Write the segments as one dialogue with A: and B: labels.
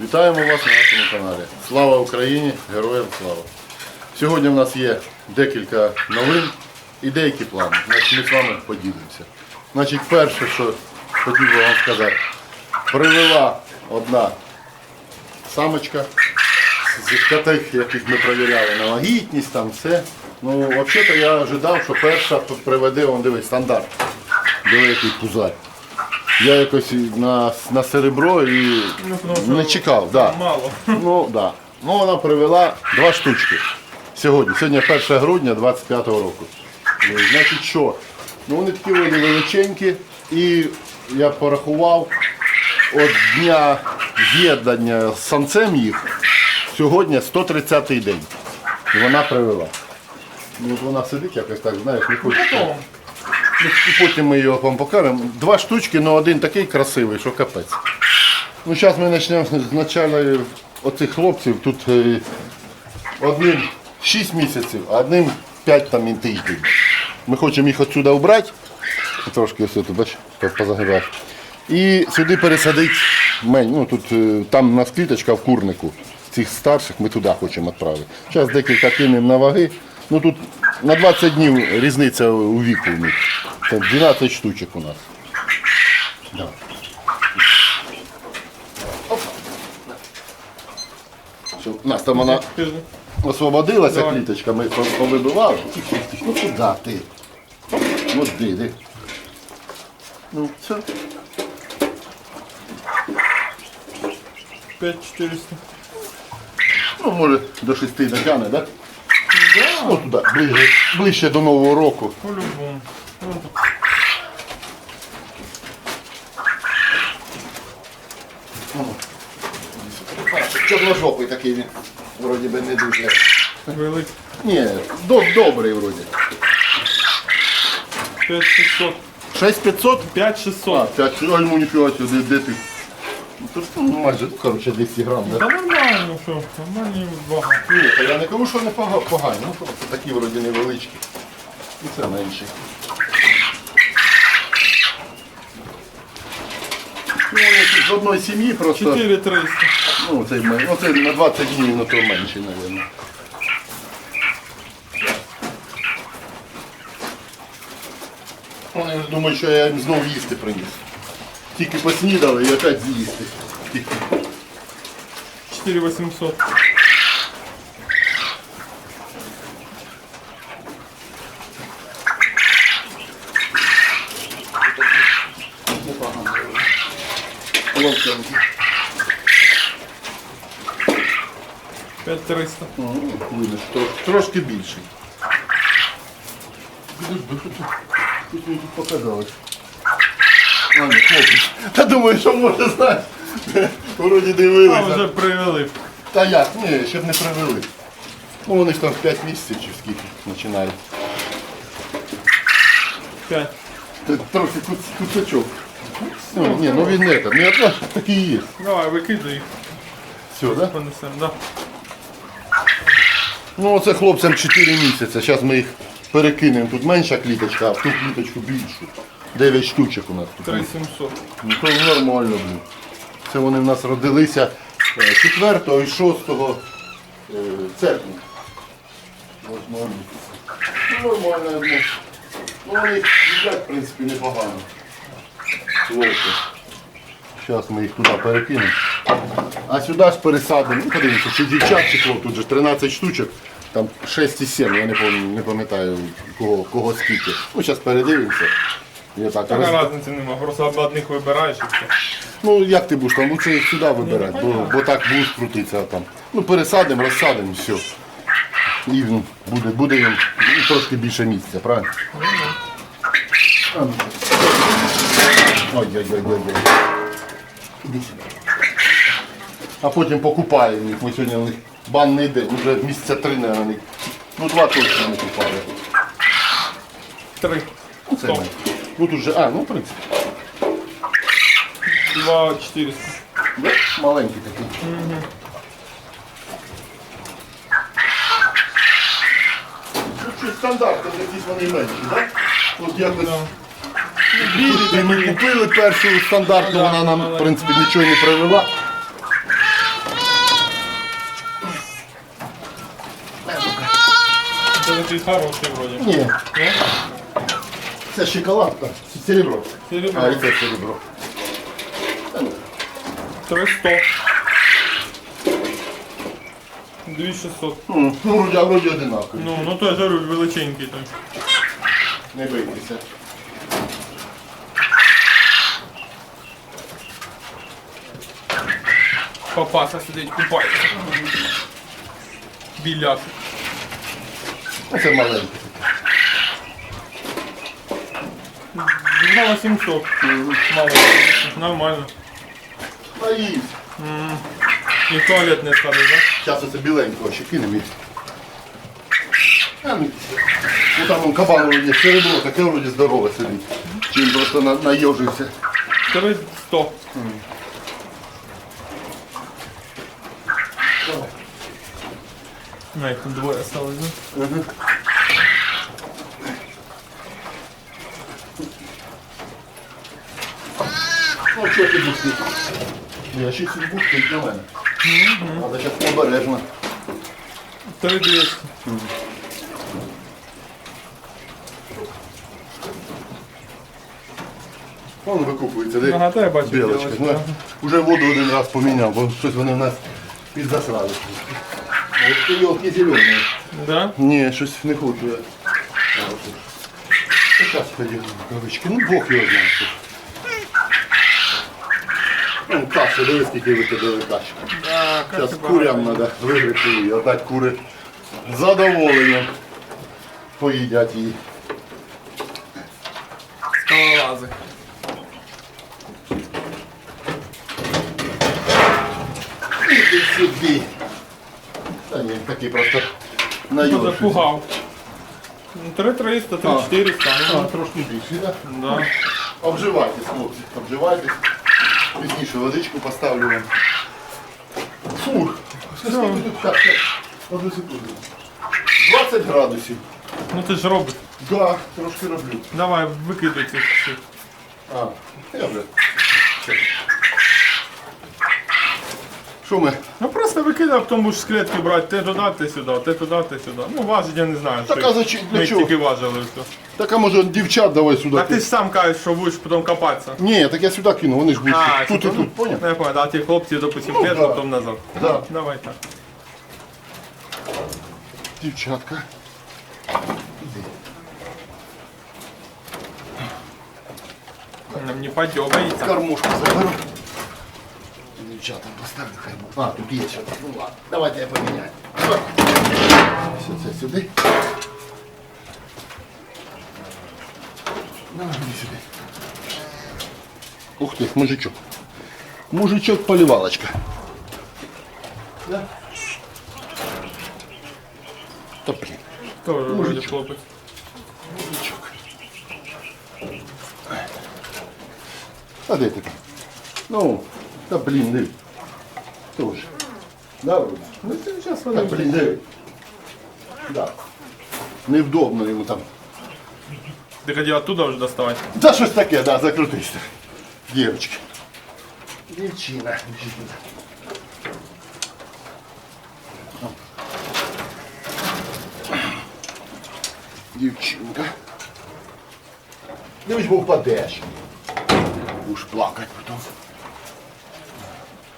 A: Вітаємо вас на нашому каналі. Слава Україні! Героям слава! Сьогодні в нас є декілька новин і деякі плани. Значить, ми з вами поділимося. Значить, перше, що хотів би вам сказати, привела одна самочка з тих, яких ми перевіряли на вагітність, там все. Ну, взагалі-то я ожидав, що перша приведе, он дивись, стандарт. Диви, який пузар. Я якось на, на серебро і не чекав. Да.
B: Мало.
A: Ну, да. ну вона привела два штучки. Сьогодні. Сьогодні 1 грудня 25-го року. Е, Значить що? Ну вони такі вони величенькі і я порахував от дня з'єднання з самцем їх сьогодні 130-й день. І вона привела. Ну, от вона сидить якось так, знаєш, не хоче. Ну, і потім ми його вам покажемо. Два штучки, але один такий красивий, що капець. Ну, зараз ми почнемо з начала оцих хлопців. Тут е, одним 6 місяців, а одним 5 там і тиждень. Ми хочемо їх отсюди убрати. Трошки все тут, бач, позагибав. І сюди пересадити мень. Ну, тут, е, там у нас в курнику. Цих старших ми туди хочемо відправити. Зараз декілька кинемо на ваги. Ну тут на 20 днів різниця у віку у них. Це 12 штучок у нас. Оп. Щоб у нас там вона освободилася кліточка, ми повибивали. Ну куди ти? Ну де, де? Ну, все.
B: 5400.
A: Ну, може, до 6 дотягне, так?
B: Да,
A: Ну туди, ближче, ближче до Нового року.
B: по-любому. Ну.
A: Чорножопий такий він. Вроді би не дуже.
B: Великий.
A: Ні, до, добрий вроді.
B: 5600.
A: 6500?
B: 5600.
A: А, 5, а йому нічого сюди, де ти? Ну, то ж, ну, майже, ну, коротше, 200 грам, да?
B: Та нормально, що? Нормальні вага.
A: Ні, та я не кажу, що не пога- погані, ну просто такі вроді невеличкі. І це менші. Ну, вони з одної сім'ї просто.
B: 4300.
A: Ну, цей, мен- ну, це на 20 днів, ну то менший, мабуть. Вони ж думають, що я їм знову їсти приніс. Тільки поснідали і опять з'їсти. Тільки.
B: 4800.
A: Ловченки.
B: 5300.
A: Видно, що трош- трошки більший. Підожди, що тут? Тут мені тут показалось. А, хлопець. Та думаю, що може знати. Вроді
B: А
A: дивилися.
B: вже привели.
A: Та як? Ні, ще б не привели. Ну вони ж там в 5 місяців чи скільки починають.
B: 5.
A: Це трохи куц- куцачок. Ну, ні, ну він не там, не одна, такий є.
B: Давай, викидай їх.
A: Все, да?
B: Понесемо, да.
A: Ну оце хлопцям 4 місяці. Зараз ми їх перекинемо. Тут менша кліточка, а в ту кліточку більшу. 9 штучок у нас тут.
B: 3700.
A: Ну то нормально, блін. Це вони в нас родилися е, 4 і 6 е, серпня. Восьмого. Ну нормально, думаю. Ну вони їдять, в принципі, непогано. Хлопці. Зараз ми їх туди перекинемо. А сюди ж пересадимо. Ну, подивимося, чи дівчат, чи хлоп. Тут же 13 штучок, там 6 і 7, я не пам'ятаю, не пам'ятаю кого, кого скільки. Ну, зараз передивимося. Я так роз-
B: Така різниці нема. Просто одних вибираєш і все.
A: Ну як ти будеш там, лучше їх сюди вибирати, бо, бо так будеш крутитися там. Ну пересадимо, розсадимо, все. І ну, буде, буде їм ну, трошки більше місця, правильно? А, ну. Ой-ой-ой-ой. Іди сюди. А потім покупаємо їх. Ми сьогодні у них банний день, вже місяця три, мабуть. Ну два точно не купали.
B: 3.
A: Ну, Це ми. Вот уже... А, ну, в принципі.
B: 2400.
A: Да? Маленький такий. Угу. Ну, Чуть-чуть стандартно, якісь вони менші, так? От якось.
B: Тут
A: Ми купили першу стандартну, вона нам, в принципі, нічого не привела.
B: Це такий хороший вроді.
A: Ні.
B: Ні?
A: Це шоколадка, це серебро.
B: Серебро.
A: А, це серебро.
B: 300. 2600.
A: Ну, ну, вроді, а вроді одинакові.
B: Ну, ну той жару величенький той.
A: Не бийтеся.
B: Папаша сидить, купається. Біляк.
A: А Це маленьке.
B: На 800. Мало. Нормально.
A: Наївся.
B: І в туалет не сходить, так?
A: Зараз оце біленького ще кинемо. і- А, ну, ну там он кабан вроді серебро, таке вроді здорове сидить. Чи він просто на, найожився.
B: 300. На, їх тут двоє осталось, да?
A: Ну, що ти бухти? Я ще ці бухтить на мене. Але зараз обережно.
B: 3200.
A: Вон викупується, де
B: Ага, та я бачу
A: білочка.
B: білочку.
A: Ну, Уже воду один раз поміняв, бо щось вони в нас підзасрали. Ось ти йолки зелені.
B: Да?
A: Ні, щось не хочу я. Зараз кавички. Ну, Бог його знає. що. Ну, кашу, дивись, скільки викидали каші.
B: Да,
A: Зараз курям треба виграти її, отдати кури з задоволенням. Поїдять її.
B: Скалолази.
A: Іди сюди. Та ні, такий просто
B: Хто
A: найовший.
B: запугав? Ну, 3300, 3400.
A: А,
B: Ну,
A: трошки більше, так?
B: да.
A: Обживайтесь, хлопці, обживайтесь. Пізніше водичку поставлю вам. Фу, скільки тут так, так, одну секунду. 20 градусів.
B: ну ти ж робиш.
A: Да, трошки роблю.
B: Давай, викидай цих всіх.
A: А, я вже. Що ми?
B: Ну просто викидай, потім будеш з клітки брати, те туди, те сюди, те туди, те сюди. Ну важить, я не знаю.
A: Так,
B: що
A: а зачем- для
B: Ми
A: чого?
B: тільки важили. Все.
A: Так а може дівчат давай сюди.
B: А ти ж сам кажеш, що будеш потім копатися.
A: Ні, так я сюди кину, вони ж будуть
B: А,
A: тут і
B: типу,
A: тут, поняв?
B: Ну, я понял, а ті хлопці, допустим,
A: Ну,
B: вверх,
A: да.
B: потім назад.
A: Да.
B: Давай так.
A: Дівчатка.
B: Нам не подобається.
A: Кормушку заберу. Дівчатам поставлю хай. буде. А, тут є ще. Ну ладно, давайте я поміняю. Все це сюди. На, іди сюди. Ух ти, мужичок. Мужичок поливалочка. Да? Та блін.
B: Тоже вроде
A: Мужичок.
B: хлопець.
A: Мужичок. А де ти там? Ну, та блін, диви. Тоже. Да, вроде?
B: Ну ти зараз
A: Та блін, диви. Да. Невдобно йому там.
B: Ти хотів оттуда вже доставати.
A: Та щось таке, да, закрутись. Дівчатки. Дівчина. Дівчина. Дівчинка. Дивись, бо впадеш. Будеш плакати потім.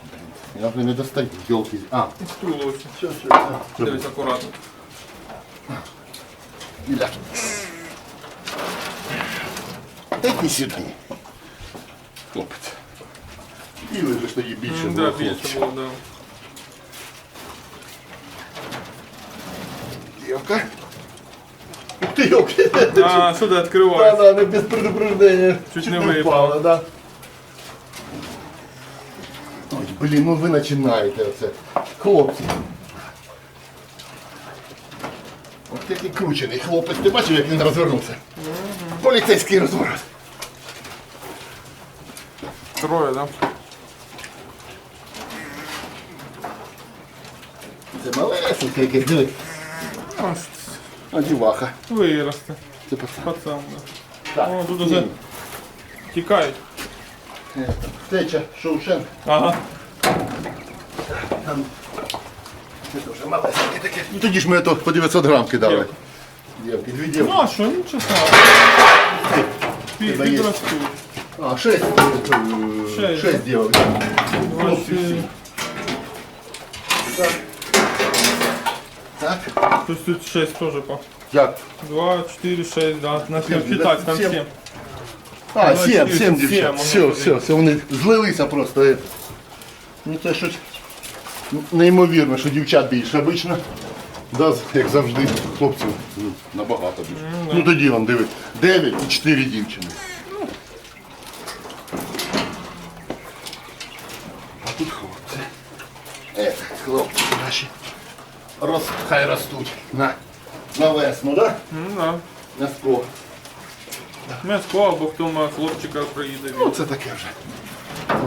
A: Блін, Я вже не достаю, йолки. А,
B: Стуло ось.
A: все, все, все.
B: Дивись акуратно.
A: Іля. Дай сюди. Хлопець. І лежиш тоді більше
B: М,
A: було
B: Да, більше
A: хлопців.
B: було, да.
A: Дівка. Ух ти, йолки.
B: А, сюди
A: Да,
B: відкривай.
A: да, не без предупреждения.
B: Чуть не випало.
A: впала, да. Ой, блін, ну ви починаєте оце. Хлопці. Ось який кручений хлопець. Ти бачив, як він розвернувся? Поліцейський розворот.
B: Троє, да?
A: Це малесенький якийсь, диви.
B: Ось,
A: А діваха.
B: Виросте.
A: Це пацан.
B: Пацан, да.
A: Так.
B: О, тут уже тікають.
A: Е, Втеча, Шоушен.
B: Ага.
A: Там. Це теж малесеньке таке. Ну тоді ж ми то по 900 грам кидали.
B: Як?
A: Дівки, дві
B: Ну а що, нічого страшного. Підростуть.
A: А, шесть. е,
B: Шесть.
A: Шесть да. Всі.
B: е,
A: Так.
B: Тобто тут 6 теж по.
A: Як?
B: 2, 4, 6, да. На
A: Сім,
B: считать, там
A: сім.
B: 7.
A: А,
B: Ну,
A: сім, сім
B: сім,
A: дівчат.
B: воно
A: Все, все, все, вони злилися просто. е. Ну це щось неймовірно, що дівчат більше обично. Да, як завжди, хлопців ну, набагато більше. Ну тоді вам диви, 9 і 4 дівчини. А тут хлопці. Ех, хлопці наші. Роз, хай ростуть. На, на весну, да?
B: Ну да.
A: На скло.
B: М'яско або хто має хлопчика приїде.
A: Ну, це таке вже.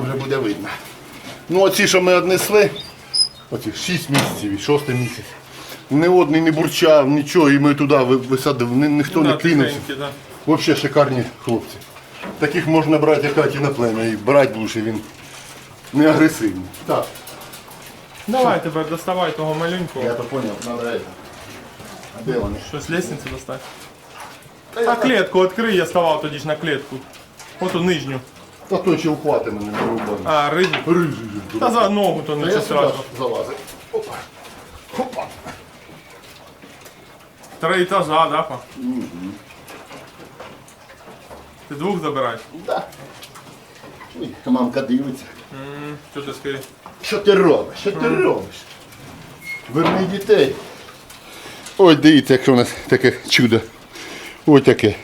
A: Вже буде видно. Ну, оці, що ми однесли, оці 6 місяців, і 6 місяць. Ні одний не бурчав, нічого, і ми туди ви- висадив, ні, ніхто не
B: Да,
A: кинувся.
B: да.
A: Взагалі шикарні хлопці. Таких можна брати, як Каті на плем'я, і брати лучше він не агресивний. Так,
B: Давай тепер доставай того маленького.
A: я то зрозумів, треба это. А де вони?
B: Щось лестницю достать. А клітку відкрий, я ставав тоді ж на клітку. Оту нижню.
A: Та той ще ухвати мене не рубаний.
B: А, рижу.
A: Рижий.
B: Та за ногу то
A: А
B: не
A: я сюди залазив. Опа. Опа.
B: Три етажа, да, па? Ти двох забираєш?
A: Да. Ой, мамка дивиться.
B: М, Що ти скажи?
A: Що ти робиш? Що ти робиш? Верни дітей. Ой, дивіться, якщо у нас таке чудо. Ось таке.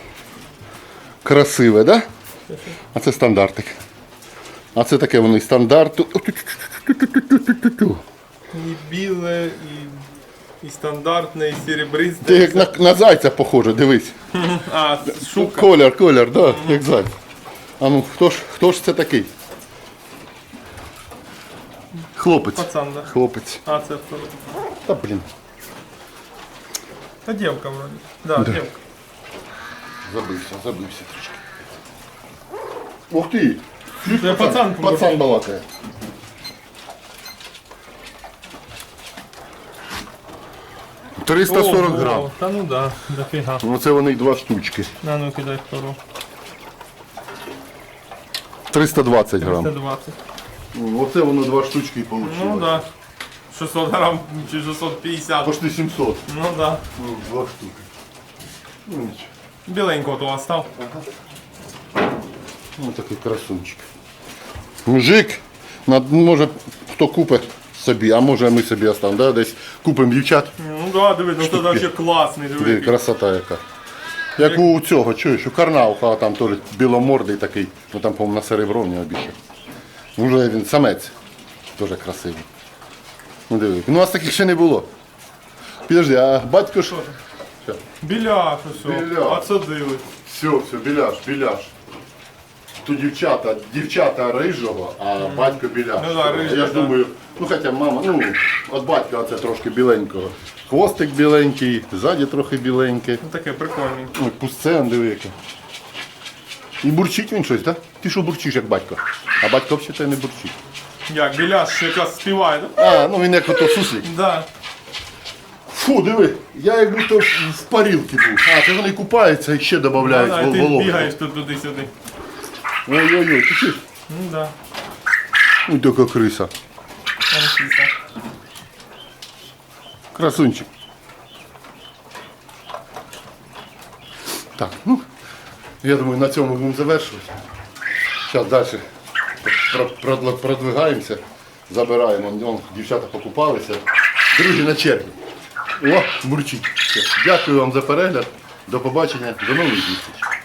A: Красиве, да? А це стандартик. А це таке воно і стандарт. Ту-ту-ту-ту-ту-ту-ту-ту-ту.
B: І біле, і, і стандартне, і
A: Ти
B: серебристе.
A: як на, на зайця похоже, дивись.
B: А, шука.
A: Колір, колір, да, як зайця. А ну, хто ж, хто ж це такий? Хлопець.
B: Пацан, да.
A: Хлопець.
B: А, це хто?
A: Та блін.
B: Та дівка вроді. Да, дівка.
A: Забився, забився трошки. Ух ти!
B: Це пацан.
A: Пацан балакає. Триста сорок
B: Ого,
A: грам.
B: Та ну да, дофіга.
A: Ну це вони й два штучки.
B: На ну кидай втору.
A: 320 грам.
B: 120.
A: Ну, Оце воно два штучки і вийшло.
B: Ну да. 600 грам чи 650.
A: Почти 700.
B: Ну да.
A: Ну, два штуки. Ну нічого.
B: Біленького того став.
A: Ну такий красунчик. Мужик, над- може хто купить собі, а може ми собі оставимо, да? десь купимо дівчат.
B: Ну да, диви, ну це взагалі класний, диви.
A: Диви,
B: який.
A: красота яка. Як у цього, чуєш, у Карнауха там теж біломордий такий, ну там, по-моєму, на серебро в нього більше. вже він самець. Теж красивий. Ну диви. Ну, у нас таких ще не було. Підожди, а батько що?
B: Біляш, усе.
A: Біляш.
B: дивить.
A: Все, все, біляш, біляш. Тут дівчата, дівчата рижого, а батько біляш.
B: Ну да, рижий,
A: Я ж
B: да.
A: думаю, ну хоча мама, ну, от батька це трошки біленького. Хвостик біленький, ззаді трохи біленький.
B: Ну таке прикольне.
A: Ой, пусцен, диви яке. І бурчить він щось, так? Ти що бурчиш, як батько? А батько взагалі не бурчить.
B: Як, біляш якраз співає, да?
A: А, ну він як ото суслик.
B: Да.
A: Фу, диви, я як будто в парілці був. А, це вони купаються і ще додають
B: Да, і ти
A: вологу.
B: бігаєш тут туди-сюди.
A: Ой-ой-ой, ти чуєш?
B: Ну да.
A: Ой, така криса.
B: Анфіса.
A: Красунчик. Так, ну, я думаю, на цьому будемо завершувати. Зараз далі про- про- продвигаємося, забираємо. Вон, дівчата покупалися. Другі на черзі. О, бурчить. Все. Дякую вам за перегляд. До побачення, до нових зустрічей.